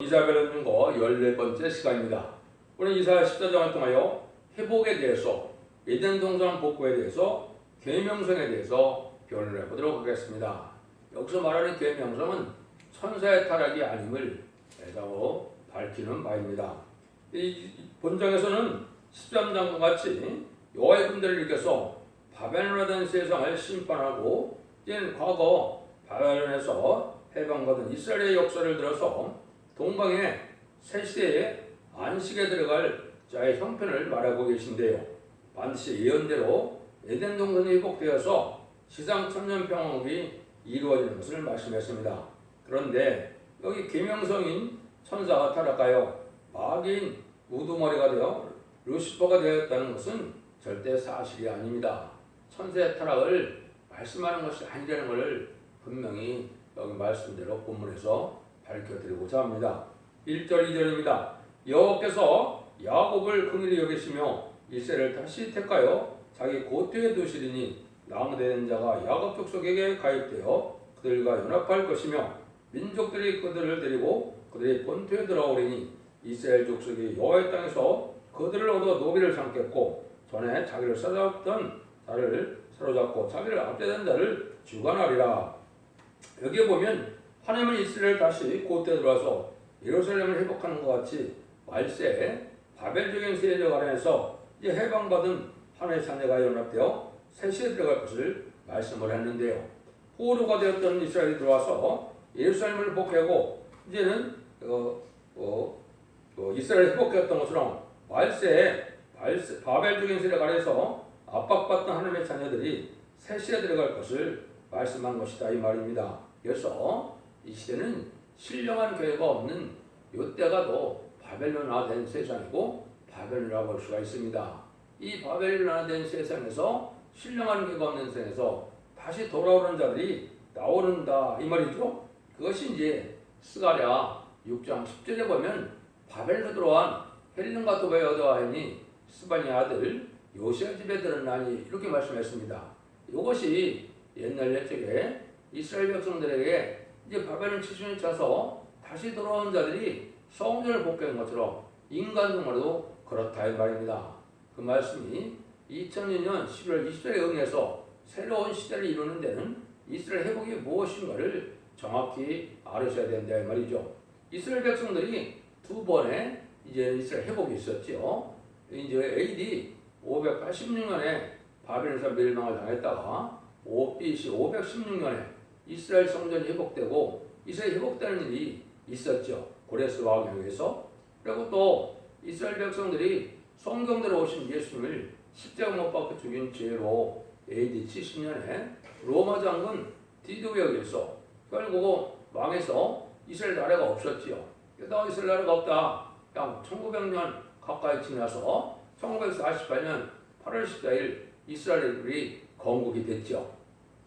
이사벨은 중거 14번째 시간입니다. 오늘 이사 14장을 통하여 회복에 대해서 에덴 동산 복구에 대해서 계명성에 대해서 변을 해보도록 하겠습니다. 여기서 말하는 계명성은 천사의 타락이 아님을 애다고 밝히는 바입니다. 이 본장에서는 13장과 같이 여호와의 군대를 일으켜서 바벨론에 대한 세상을 심판하고 이제는 과거 바벨론에서 해방받은 이스라엘의 역사를 들어서 동방의 새 시대의 안식에 들어갈 자의 형편을 말하고 계신데요. 반드시 예언대로 에덴 동산이 회복되어서 지상 천년 평화국이 이루어지는 것을 말씀했습니다. 그런데 여기 계명성인 천사가 타락하여 마귀인 우두머리가 되어 루시퍼가 되었다는 것은 절대 사실이 아닙니다. 천사의 타락을 말씀하는 것이 아니라는 것을 분명히 여기 말씀대로 본문에서 밝혀드리고자 합니다. 1절 2절입니다. 여호와께서 야곱을 긍휼히 여기시며 이스라엘을 다시 택하여 자기 고토에 두시리니 낭대된 자가 야곱 족속에게 가입되어 그들과 연합할 것이며 민족들이 그들을 데리고 그들의 본토에 들어오리니 이스라엘 족속이 여호와의 땅에서 그들을 얻어 노비를 삼겠고 전에 자기를 사로잡던 자를 사로잡고 자기를 압제된 자를 주관하리라. 여기에 보면 하나님은 이스라엘 다시 고토에 들어와서 예루살렘을 회복하는 것 같이 말세에 바벨적인 세력 안에서 이제 해방받은 하나님의 자녀가 연합되어 새시에 들어갈 것을 말씀을 했는데요. 포로가 되었던 이스라엘이 들어와서 예루살렘을 복하고 이제는 어, 어, 어, 이스라엘 회복했던 것처럼 말세에 발세, 바벨적인 세력 아래서 압박받던 하나님의 자녀들이 새시에 들어갈 것을 말씀한 것이다 이 말입니다. 그래서 이 시대는 신령한 교회가 없는 요때가 더 바벨론화된 세상이고 바벨론이라고 볼 수가 있습니다. 이 바벨론화된 세상에서 신령한 교회가 없는 세상에서 다시 돌아오는 자들이 나오는다 이 말이죠. 그것이 이제 스가랴 6장 10절에 보면 바벨로 들어온 헬름과 도바의 여자아이니 스바니 아들 요시아 집에 들었나니 이렇게 말씀했습니다. 이것이 옛날 옛적에 이스라엘 백성들에게 이제 바벨론 70년 차서 다시 돌아온 자들이 성전을 복귀한 것처럼 인간 정말도 그렇다 이 말입니다. 그 말씀이 2002년 11월 20일에 응해서 새로운 시대를 이루는 데는 이스라엘 회복이 무엇인가를 정확히 알으셔야 된다 이 말이죠. 이스라엘 백성들이 두 번의 이제 이스라엘 회복이 있었죠. 이제 AD 586년에 바벨론에서 멸망을 당했다가 BC 516년에 이스라엘 성전이 회복되고 이스라엘 회복되는 일이 있었죠. 고레스 왕에 의해서 그리고 또 이스라엘 백성들이 성경대로 오신 예수님을 십자가 못 박혀 죽인 죄로 AD 70년에 로마 장군 디도에 의해서 결국 망해서 이스라엘 나라가 없었지요. 게다가 이스라엘 나라가 없다. 약 1900년 가까이 지나서 1948년 8월 14일 이스라엘이 건국이 됐죠.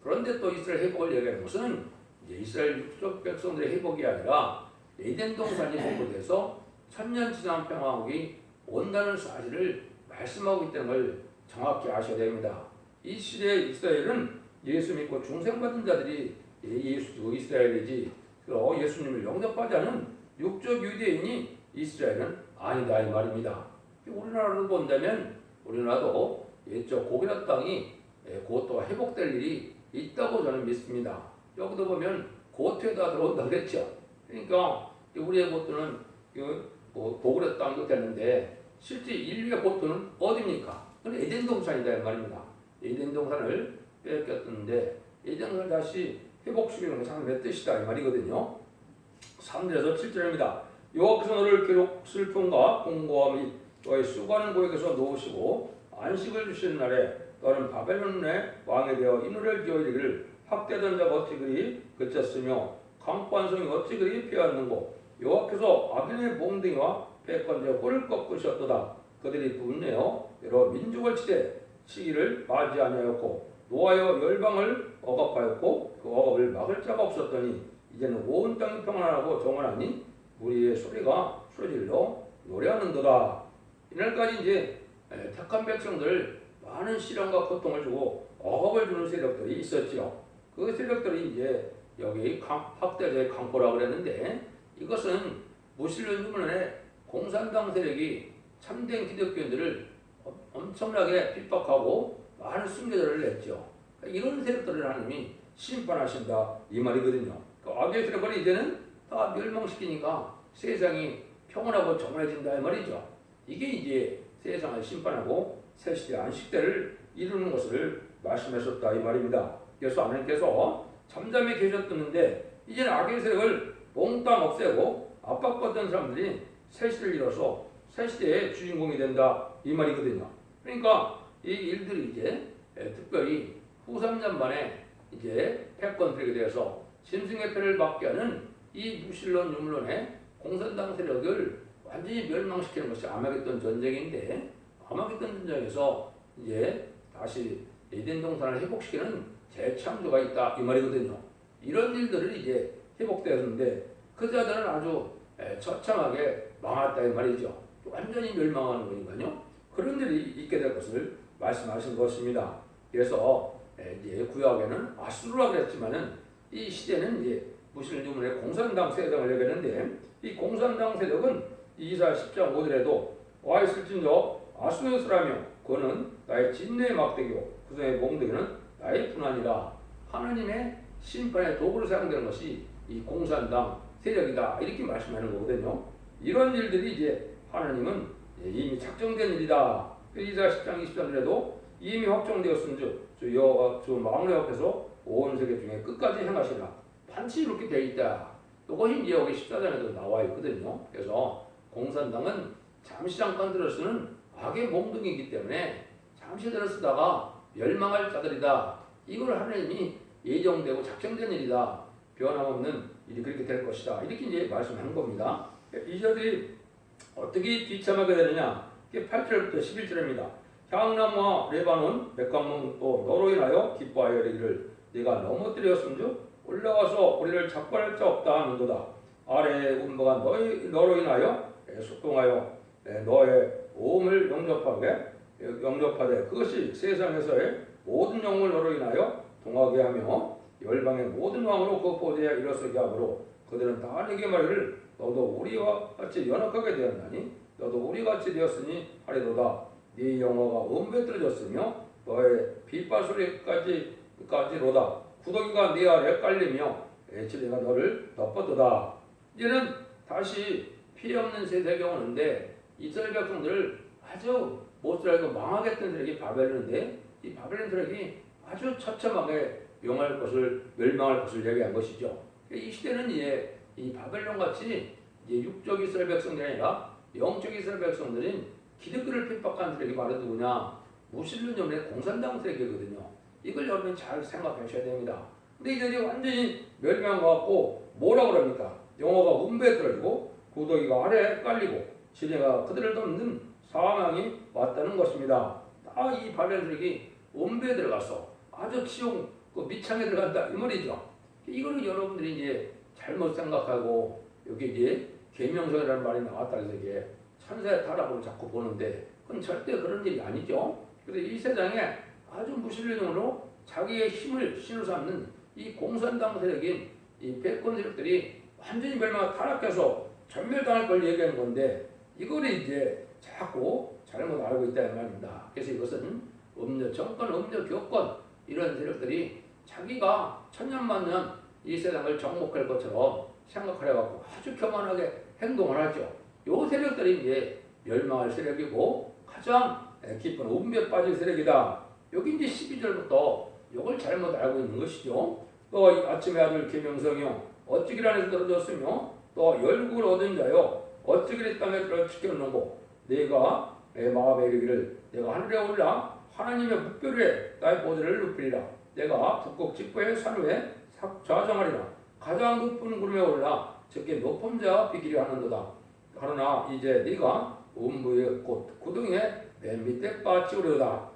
그런데 또 이스라엘 회복을 얘기하는 것은 이스라엘 육적 백성들의 회복이 아니라 에덴 동산이 복구돼서 천년 지상 평화국이 온다는 사실을 말씀하고 있다는 걸 정확히 아셔야 됩니다. 이 시대의 이스라엘은 예수 믿고 중생받은 자들이 예수 이스라엘이지 또 예수님을 영접하지 않은 육적 유대인이 이스라엘은 아니다 이 말입니다. 우리나라를 본다면 우리나라도 옛적 고기라 땅이 곧또 회복될 일이 있다고 저는 믿습니다. 여기도 보면 고토에다 들어온다 그랬죠. 그러니까 우리의 고토는 뭐 고구려 땅도 되는데 실제 인류의 고토는 어디입니까? 에덴 동산이다 이 말입니다. 에덴 동산을 뺏겼는데 에덴 동산을 다시 회복시키는 것이 하나님의 뜻이다 이 말이거든요. 3절에서 7절입니다. 여호와께서 너를 기록 슬픔과 공고와 및 너의 수고하는 고역에서 놓으시고 안식을 주시는 날에 너는 바벨론의 왕에 되어 이 노래를 지어 이르기를 학대던 자가 어찌 그리 그쳤으며 강관성이 어찌 그리 피었는고 여호와께서 악인의 몽둥이와 패권제 홀을 꺾으셨도다. 그들이 분내어 여러 민족을 치되 시기를 맞이 아니하였고 노하여 열방을 억압하였고 그 억압을 막을 자가 없었더니 이제는 온 땅이 평안하고 정원하니 우리의 소리가 소리질러 노래하는도다. 이날까지 이제 택한 백성들 많은 시련과 고통을 주고 억압을 주는 세력들이 있었지요. 그 세력들이 이제 여기 강, 학대자의 강포라고 그랬는데 이것은 무신론 유문에 공산당 세력이 참된 기독교인들을 엄- 엄청나게 핍박하고 많은 순교자를 냈죠. 그러니까 이런 세력들을 하나님이 심판하신다 이 말이거든요. 그 악의 세력을 이제는 다 멸망시키니까 세상이 평온하고 정원해진다 이 말이죠. 이게 이제 세상을 심판하고 새 시대 안식대를 이루는 것을 말씀하셨다 이 말입니다. 그래서 하나님께서 잠잠히 계셨었는데 이제는 악의 세력을 몽땅 없애고 압박받던 사람들이 새 시대를 이뤄서 새 시대의 주인공이 된다 이 말이거든요. 그러니까 이 일들이 이제 예, 특별히 후 3년 만에 이제 패권들에 대해서 짐승의 패를 받게 하는 이 무신론 유물론의 공산당 세력을 완전히 멸망시키는 것이 아마겟돈 전쟁인데 아마겟돈 전쟁에서 이제 다시 에덴 동산을 회복시키는 재창조가 있다 이 말이거든요. 이런 일들을 이제 회복되었는데 그 자들은 아주 에, 처참하게 망했다 이 말이죠. 완전히 멸망하는 거니까요. 그런 일이 있게 될 것을 말씀하신 것입니다. 그래서 에, 이제 구약에는 아수르라고 했지만은 이 시대는 이제 무슬림 유문의 공산당 세력을 얘기하는데 이 공산당 세력은 이사 10장 5절에도 와 있을진저 아수르스라며 그는 나의 진노의 막대기요 구성의 몽대기는 나의 분한이라 하나님의 심판의 도구로 사용되는 것이 이 공산당 세력이다 이렇게 말씀하는 거거든요. 이런 일들이 이제 하나님은 이미 작정된 일이다. 이사 10장 23절에도 이미 확정되었은즉 주 여호와 주 마음의 앞에서 온 세계 중에 끝까지 행하시라. 반드시 이렇게 돼 있다. 이것이 여기 14장에도 나와 있거든요. 그래서 공산당은 잠시 잠깐 들어 쓰는 악의 몽둥이기 때문에 잠시 들어 쓰다가 멸망할 자들이다. 이걸 하나님이 예정되고 작정된 일이다. 변함없는 일이 그렇게 될 것이다. 이렇게 이제 말씀하는 겁니다. 이 자들이 어떻게 뒤참하게 되느냐? 이게 8절부터 11절입니다. 향나무와 레바논 백광문도 너로 인하여 기뻐하여 이르기를 네가 넘어뜨렸음즉 올라와서 우리를 잡관할 자 없다 하는 도다. 아래의 운보가 너희 너로 인하여 소동하여 너의 오음을 영접하게 영접하되 그것이 세상에서의 모든 영을 너로 인하여 동하게 하며 열방의 모든 왕으로 그 보좌에 일어서게 하므로 그들은 다 내게 말을 너도 우리와 같이 연합하게 되었나니 너도 우리 같이 되었으니 하리로다. 네 영어가 음배들어졌으며 너의 빗바소리까지 까지로다. 구더기가 네 아래 깔리며 애치리가 너를 덮었도다. 이제는 다시 피해 없는 세상이 오는데 이스라엘 백성들을 아주 못을 알고 망하겠다는 세력이 바벨론인데 이 바벨론 세력이 아주 처참하게 명할 것을 멸망할 것을 얘기한 것이죠. 이 시대는 이제 이 바벨론 같이 이제 육적 이스라엘 백성들이 아니라 영적 이스라엘 백성들인 기득권을 핍박한 세력이 바로 누구냐? 무슬림 연의 공산당 세력이거든요. 이걸 여러분 잘 생각하셔야 됩니다. 근데 이들이 완전히 멸망하고 뭐라 그럽니까? 영어가 운배에 떨어지고 구더기가 아래에 깔리고 지뢰가 그들을 덮는 사망이 왔다는 것입니다. 다 이 바벨 세력이 운배에 들어가서 아주 치용 그 밑창에 들어간다 이 말이죠. 이거는 여러분들이 이제 잘못 생각하고 여기 이제 계명성이라는 말이 나왔다 해서 이게 천사의 타락으로 자꾸 보는데 그건 절대 그런 일이 아니죠. 그래서 이 세상에 아주 무신론으로 자기의 힘을 신을 삼는 이 공산당 세력인 이 패권 세력들이 완전히 멸망 타락해서 전멸당할 걸 얘기하는 건데 이거를 이제 자꾸 잘못 알고 있다 이 말입니다. 그래서 이것은 음료 정권, 음료 교권 이런 세력들이 자기가 천년만년 이 세상을 정복할 것처럼 생각하려 갖고 아주 교만하게 행동을 하죠. 요 세력들이 이제 멸망할 세력이고 가장 깊은 운배 빠질 세력이다. 여기 이제 12절부터 이걸 잘못 알고 있는 것이죠. 또 아침에 아들 계명성이요 어찌기란에서 떨어졌으며 또 열국을 얻은 자요 어찌기리 땅에 떨어지켰는고 내가 내 마음에 이르기를 내가 하늘에 올라 하나님의 묵별에 나의 보좌를 높이리라. 내가 북극 직부의 산 위에 좌정하리라. 가장 높은 구름에 올라 적게 높은 자와 비기려 하는도다. 그러나 이제 네가 음부의 꽃 구덩이에 맨 밑에 빠지오려다.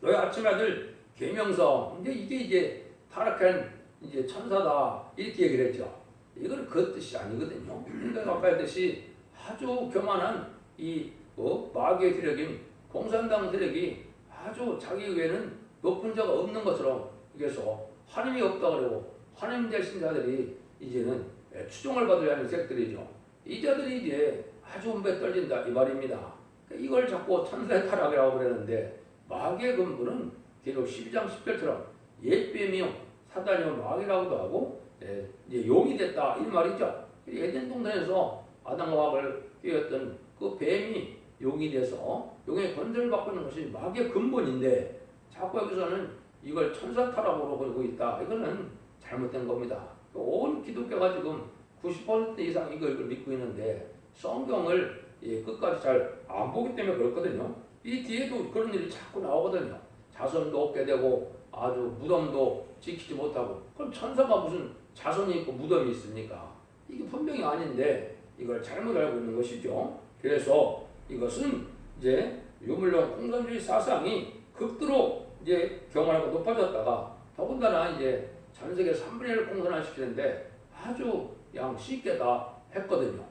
너희 아침 아들 계명성 이제 이게 이제 타락한 이제 천사다. 이렇게 얘기를 했죠. 이건 그 뜻이 아니거든요. 그러니까 아까 했듯이 아주 교만한 이 어, 마귀의 세력인 공산당 세력이 아주 자기 외에는 높은 자가 없는 것처럼 그래서 하나님이 없다 그러고 하나님 되신 자들이 이제는 추종을 받으려 하는 세력들이죠. 이 자들이 이제 아주 운배 떨린다 이 말입니다. 그러니까 이걸 자꾸 천사의 타락이라고 그러는데 마귀의 근본은 계속 12장 10절처럼 옛뱀이요 사단이요 마귀라고도 하고 예, 이제 용이 됐다 이 말이죠. 에덴 동산에서 아담과 하와를 깨웠던 그 뱀이 용이 돼서 용의 받고 있는 것이 마귀의 근본인데 자꾸 여기서는 이걸 천사 타락으로 보고 있다. 이거는 잘못된 겁니다. 온 기독교가 지금 90% 이상 이걸 믿고 있는데 성경을 예, 끝까지 잘 안 보기 때문에 그렇거든요. 이 뒤에도 그런 일이 자꾸 나오거든요. 자손도 없게 되고 아주 무덤도 지키지 못하고 그럼 천사가 무슨 자손이 있고 무덤이 있습니까? 이게 분명히 아닌데 이걸 잘못 알고 있는 것이죠. 그래서 이것은 이제 유물론 공산주의 사상이 극도로 이제 경험하고 높아졌다가 더군다나 이제 전 세계 3분의 1을 공산화시키는데 아주 양 쉽게 다 했거든요.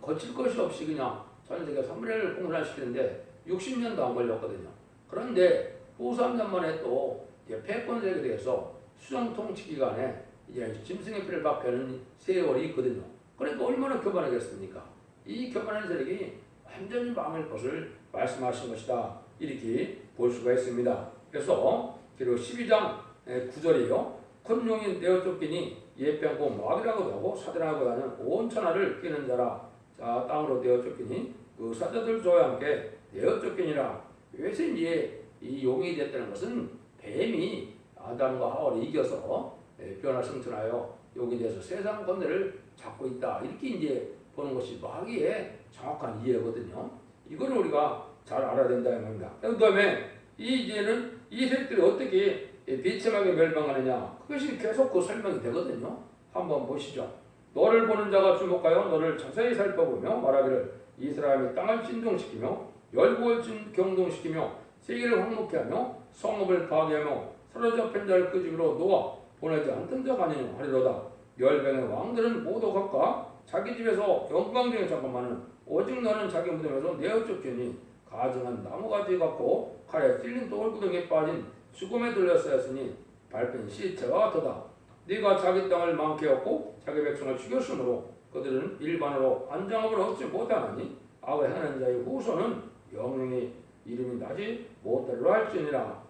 거칠 것이 없이 그냥 전 세계 3분의 1을 공산화시키는데 60년도 안 걸렸거든요. 그런데 후 3년 만에 또 이제 패권 세력에 대해서 수정 통치 기간에 이제 짐승의 피를 박하는 세월이 있거든요. 그러니까 얼마나 교만하겠습니까? 이 교만한 세력이 완전히 망할 것을 말씀하신 것이다. 이렇게 볼 수가 있습니다. 그래서 그리고 12장 9절이요. 큰 용인 내어 쫓기니 예병고 마귀라고도 하고 사대라고 하는 온 천하를 끼는 자라. 자 땅으로 내어 쫓기니 그 사자들 저와 함께 내어 쫓기니라. 왜서 이제 이 용이 됐다는 것은 뱀이 아담과 하와를 이겨서 예, 변화 승천하여 용이 돼서 세상 건네를 잡고 있다. 이렇게 이제 보는 것이 마귀의 정확한 이해거든요. 이걸 우리가 잘 알아야 된다 이 말입니다. 그 다음에 이 이제는 이 세력들이 어떻게 비참하게 멸망하느냐 그것이 계속 그 설명이 되거든요. 한번 보시죠. 너를 보는 자가 주목하여 너를 자세히 살펴보며 말하기를 이 사람이 땅을 진동시키며 열국을 진- 경동시키며 세계를 황무케 하며 성읍을 파괴하며 사로잡힌 자를 그 집으로 놓아 보내지 않던 자가 아니냐 하리로다. 열병의 왕들은 모두 각각 자기 집에서 영광중에 잠깐만은 오직 너는 자기 무덤에서 내어 쫓기니 가증한 나무가지 같고 칼에 찔린 돌구덩이에 빠진 죽음에 들렸었으니 밟힌 시체와 같도다. 네가 자기 땅을 얻고 자기 백성을 죽였으므로 그들은 일반으로 안장업을 얻지 못하나니 악을 하는 자의 후손은 영영의 이름이 나지 못하리로 할지니라.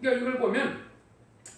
그러니까 이걸 보면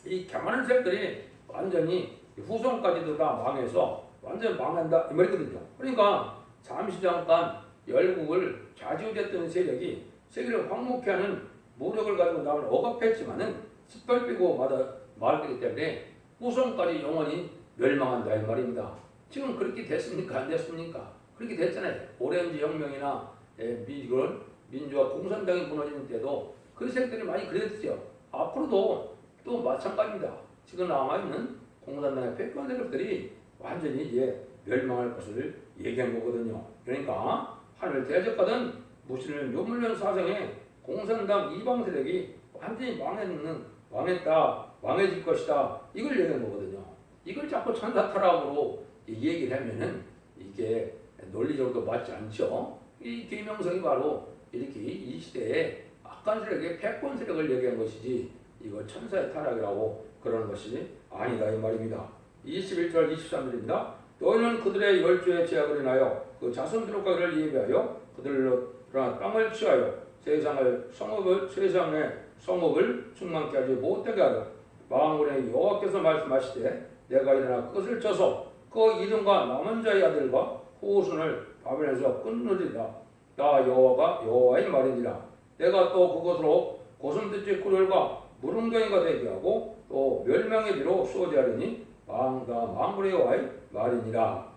이 교만한 새들이 완전히 후손까지도 다 망해서 완전 망한다 이 말이거든요. 그러니까 잠시 잠깐 열국을 좌지우지했던 세력이 세계를 황무케 하는 무력을 가지고 나를 억압했지만은 짓밟히고 마다 말기 때문에 후손까지 영원히 멸망한다 이 말입니다. 지금 그렇게 됐습니까 안 됐습니까? 그렇게 됐잖아요. 오렌지 혁명이나 예, 미군 민주화 공산당이 무너지는 때도 그 세력들이 많이 그랬죠. 앞으로도 또 마찬가지입니다. 지금 남아 있는 공산당의 패권 세력들이 완전히 이제 멸망할 것을 얘기한 거거든요. 그러니까 하늘 대적하던 무신을 묘물론 사상에 공산당 이방 세력이 완전히 망했는 망했다 망해질 것이다 이걸 얘기한 거거든요. 이걸 자꾸 천사 타락으로 얘기를 하면은 이게 논리적으로 맞지 않죠. 이 계명성이 바로 이렇게 이 시대에 악한 세력의 패권 세력을 얘기한 것이지 이거 천사의 타락이라고 그러는 것이 아니다 이 말입니다. 21절 23절입니다. 너희는 그들의 열조의 제약을 인하여 그 자손들과 그를 예비하여 그들로 땅을 취하여 세상을 성읍을 세상의 성읍을 충만케 하지 못하게 하라. 망군의 여호와께서 말씀하시되 내가 일어나 그것을 쳐서 그 이름과 남은 자의 아들과 후손을 바벨에서 끊으리라. 나 여호와가 여호와의 말이니라. 내가 또 그것으로 고슴도치 꿀을과 무릉덩이가 되게 하고 또 멸망의 비로 쏘지하리니 망다 망군의 여호와의 말이니라.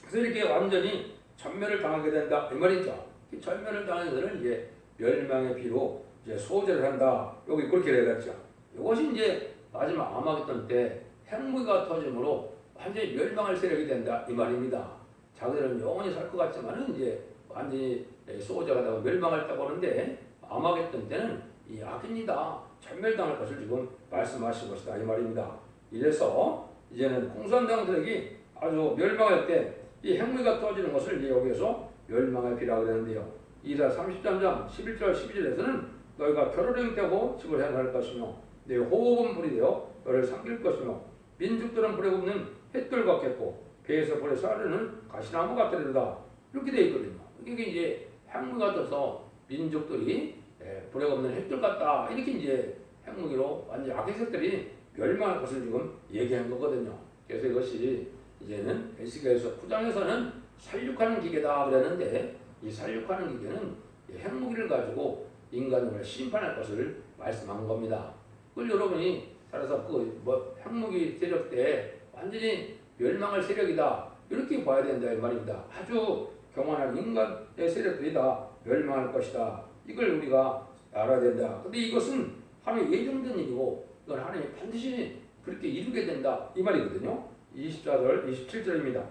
그래서 이렇게 완전히 전멸을 당하게 된다 이 말이죠. 이 전멸을 당하는 것은 이제 멸망의 비로 이제 소재를 한다. 여기 그렇게 되겠죠. 이것이 이제 마지막 아마겟돈 때 핵무기가 터짐으로 완전히 멸망할 세력이 된다 이 말입니다. 자기들은 영원히 살 것 같지만은 이제 완전히 소재가 되고 멸망할다고 하는데 아마겟돈 때는 이 악입니다. 전멸당할 것을 지금 말씀하신 것이다 이 말입니다. 이래서 이제는 공산당 세력이 아주 멸망할 때이 핵무기가 터지는 것을 여기에서 멸망의 비라고 그러는데요. 이사 33장 11절 12절에서는 너희가 결혼이 되고 집을 행할 것이며 내 호흡은 불이 되어 너를 삼킬 것이며 민족들은 불에 굽는 햇돌 같겠고 배에서 볼에 쏴르는 가시나무 같으리로다 이렇게 돼 있거든요. 이게 이제 핵무 같아서 민족들이 예, 불에 없는 핵들 같다 이렇게 이제 핵무기로 완전 악의색들이 멸망할 것을 지금 얘기한 거거든요. 그래서 이것이 이제는 에스겔에서 구장에서는 살육하는 기계다 그랬는데 이 살육하는 기계는 이 핵무기를 가지고 인간을 심판할 것을 말씀한 겁니다. 그걸 여러분이 따라서 그뭐 핵무기 세력 때 완전히 멸망할 세력이다 이렇게 봐야 된다 이 말입니다. 아주 경원한 인간의 세력들이 다 멸망할 것이다. 이걸 우리가 알아야 된다. 근데 이것은 하나님 예정된 일이고 이건 하나님이 반드시 그렇게 이루게 된다 이 말이거든요. 24절 27절입니다.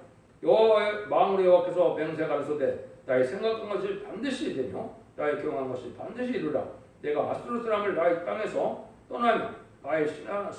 여호와의 마음으로 여호와께서 맹세 가르소되 나의 생각한 것이 반드시 되며 나의 경험한 것이 반드시 이루라. 내가 아스트로 사람을 나의 땅에서 떠나며 나의 신한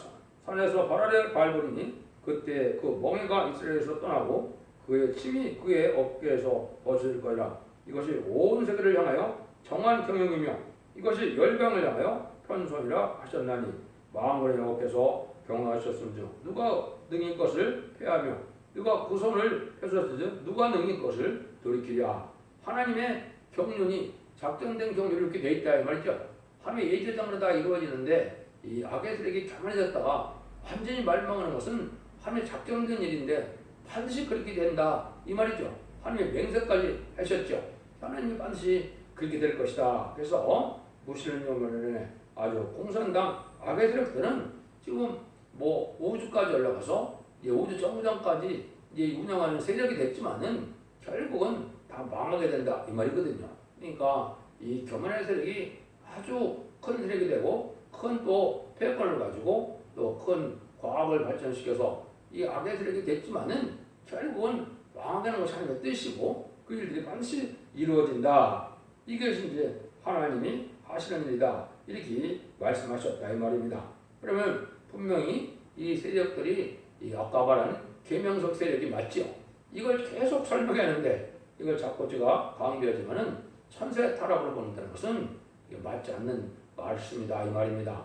산에서 발아래 밟으리니 그때 그 멍에가 이스라엘에서 떠나고 그의 침이 그의 어깨에서 벗을 거라. 이것이 온 세계를 향하여 정한 경영이며 이것이 열방을 향하여 편손이라 하셨나니 마음으로 여호와께서 경영하셨음즉 누가 능히 것을 패하며 누가 그 손을 펴셨으즉 누가 능히 것을 돌이키랴. 하나님의 경륜이 작정된 경륜이 이렇게 돼 있다 이 말이죠. 하나님의 예정으로 다 이루어지는데 이 악의 세력이 교만해졌다가 완전히 말망하는 것은 하나님의 작정된 일인데 반드시 그렇게 된다 이 말이죠. 하나님의 맹세까지 하셨죠 하나님이 반드시 그렇게 될 것이다. 그래서 무신을 용면에 아주 공산당 악의 세력들은 지금 뭐 우주까지 올라가서 이제 우주 정부장까지 이제 운영하는 세력이 됐지만은 결국은 다 망하게 된다. 이 말이거든요. 그러니까 이 교만의 세력이 아주 큰 세력이 되고 큰 또 패권을 가지고 또 큰 과학을 발전시켜서 이 악의 세력이 됐지만은 결국은 망하게 하는 것이 하나님의 뜻이고 그 일들이 반드시 이루어진다. 이것이 이제 하나님이 하시는 일이다. 이렇게 말씀하셨다 이 말입니다. 그러면 분명히 이 세력들이 이 아까 말한 계명석 세력이 맞죠. 이걸 계속 설명하는데 이걸 자꾸 제가 강조하지만은 천세 타락으로 본다는 것은 맞지 않는 말씀이다 이 말입니다.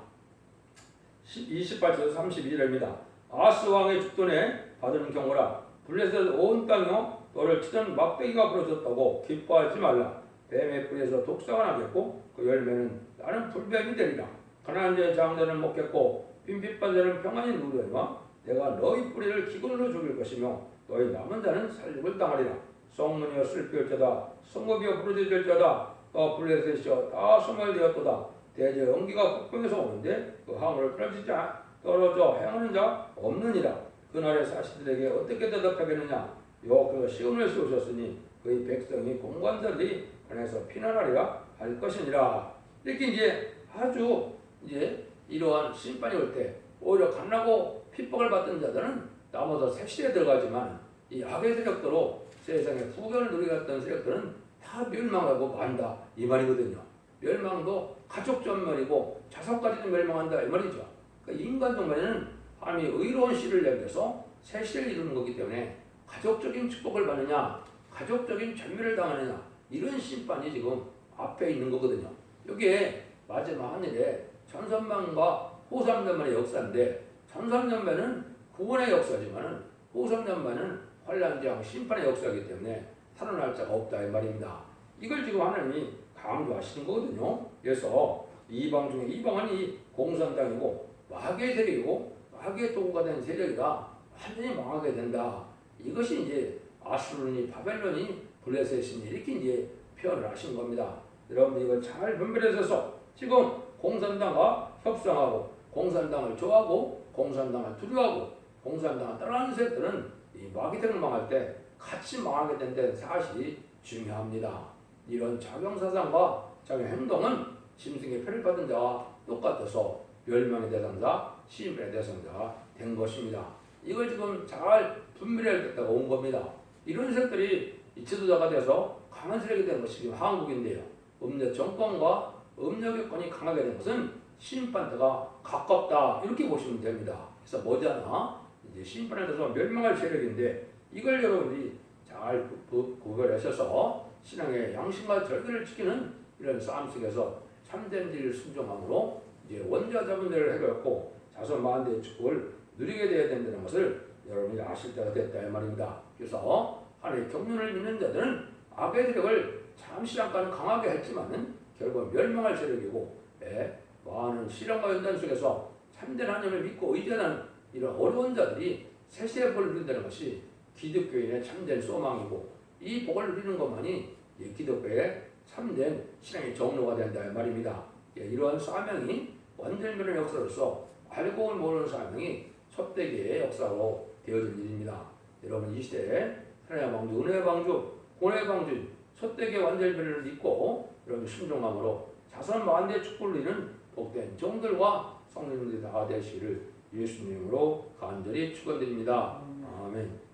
28절 32절입니다. 아스 왕의 죽돈에 받은 경우라 블레셋 온 땅이요 너를 치던 막대기가 부러졌다고 기뻐하지 말라. 뱀의 뿌리에서 독사가 나겠고 그 열매는 나는 불뱀이 되리라. 가난한 자의 장자는 먹겠고 빈핍한 자는 평안히 누리리라. 내가 너희 뿌리를 기근으로 죽일 것이며 너희 남은 자는 살육을 당하리라. 성문이여 슬피울 자다. 성읍이여 부르짖을 자다. 어 블레셋이여 다 소멸되었도다. 대저 연기가 북경에서 오는데 그 항우를 떨어지지 않- 떨어져 행하는 자 없느니라. 그날의 사시들에게 어떻게 대답하겠느냐? 여호와께서 시온을 세우셨으니 그의 백성이 공관자들이 안에서 피난하리라 할 것이니라. 이렇게 이제 아주 이제 이러한 심판이 올 때 오히려 강나고 핍박을 받던 자들은 남아서 색시에 들어가지만 이 악의 세력들로 세상에 후견을 누리갔던 세력들은 다 멸망하고 만다 이 말이거든요. 멸망도 가족 전멸이고 자손까지도 멸망한다 이 말이죠. 그러니까 인간 동면에는 하나님이 의로운 씨를 내려서 새 씨를 이루는 거기 때문에 가족적인 축복을 받느냐 가족적인 전멸을 당하느냐 이런 심판이 지금 앞에 있는 거거든요. 이게 마지막 하늘에 천선만과 호삼년만의 역사인데 천삼년만은 구원의 역사지만은 호삼년만은 환란장 심판의 역사이기 때문에 살아날 자가 없다 이 말입니다. 이걸 지금 하나님이 강조하시는 거거든요. 그래서 이방 중에 이방은 이 공산 땅이고 마귀의 세력이고 마귀의 도구가 된 세력이라 완전히 망하게 된다. 이것이 이제 아수르니 바벨론이 블레셋이니 이렇게 이제 표현을 하신 겁니다. 여러분 이걸 잘 분별해서 지금 공산당과 협상하고 공산당을 좋아하고 공산당을 두려워하고 공산당을 따라하는 세력들은 이 마귀등을 망할 때 같이 망하게 된다는 사실이 중요합니다. 이런 작용사상과 작용 행동은 짐승의 표를 받은 자와 똑같아서 멸망의 대상자, 시인의 대상자가 된 것입니다. 이걸 지금 잘 분별해야겠다고 온 겁니다. 이런 세력들이 이 지도자가 돼서 강한 세력이 된 것이 지금 한국인데요. 음력 정권과 음력의권이 강하게 된 것은 심판대가 가깝다 이렇게 보시면 됩니다. 그래서 머지않아 이제 심판에 대해서 멸망할 세력인데 이걸 여러분들이 잘 구별하셔서 신앙의 양심과 절기를 지키는 이런 싸움 속에서 참된 질 순종함으로 이제 원자 자본들을 해결했고 자손 만대의 축복을 누리게 되어야 된다는 것을 여러분이 아실 때가 됐다 이 말입니다. 그래서 하나님의 경륜을 믿는 자들은 악의 세력을 잠시 잠깐 강하게 했지만은 결국 멸망할 세력이고 예, 많은 시련과 연단 속에서 참된 하나님을 믿고 의존하는 이런 어려운 자들이 세세의 복을 누린다는 것이 기독교인의 참된 소망이고 이 복을 누리는 것만이 이 기독교의 참된 신앙의 정로가 된다 이 말입니다. 예, 이러한 사명이 완전변의 역사로서 알고 모르는 사명이 섭대기의 역사로 되어질 일입니다. 여러분 이 시대에 하나님의 방주, 은혜의 방주, 고뇌의 방주, 섭대기의 완전변을 믿고 여러분 순종함으로 자선 만대 축복을 누리는 복된 종들과 성령들이 다 되시기를 예수님으로 간절히 축원드립니다. 아멘.